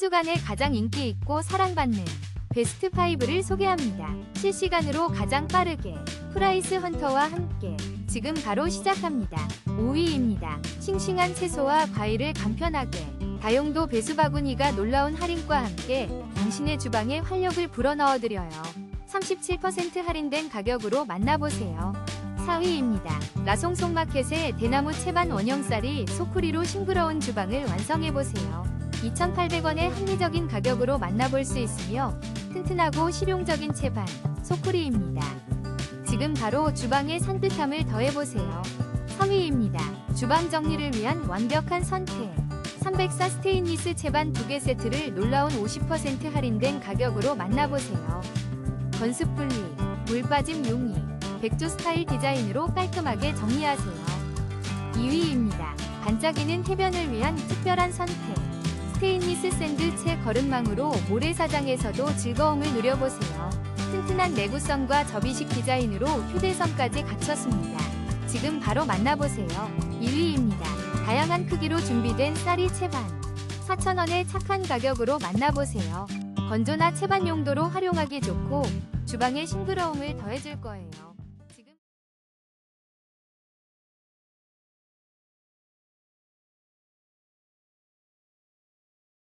주간에 가장 인기 있고 사랑받는 베스트 5를 소개합니다. 실시간으로 가장 빠르게 프라이스 헌터와 함께 지금 바로 시작합니다. 5위입니다. 싱싱한 채소와 과일을 간편하게 다용도 배수 바구니가 놀라운 할인과 함께 당신의 주방에 활력을 불어넣어드려요. 37% 할인된 가격으로 만나보세요. 4위입니다. 라송송마켓의 대나무 채반 원형쌀이 소쿠리로 싱그러운 주방을 완성해보세요. 2,800원의 합리적인 가격으로 만나볼 수 있으며 튼튼하고 실용적인 채반 소쿠리입니다. 지금 바로 주방에 산뜻함을 더해보세요. 3위입니다. 주방 정리를 위한 완벽한 선택. 304 스테인리스 채반 2개 세트를 놀라운 50% 할인된 가격으로 만나보세요. 건습 분리, 물 빠짐 용이, 백조 스타일 디자인으로 깔끔하게 정리하세요. 2위입니다. 반짝이는 해변을 위한 특별한 선택. 스테인리스 샌드채 거름망으로 모래사장에서도 즐거움을 누려보세요. 튼튼한 내구성과 접이식 디자인으로 휴대성까지 갖췄습니다. 지금 바로 만나보세요. 1위입니다. 다양한 크기로 준비된 쌀이 채반. 4,000원의 착한 가격으로 만나보세요. 건조나 채반 용도로 활용하기 좋고 주방의 싱그러움을 더해줄 거예요.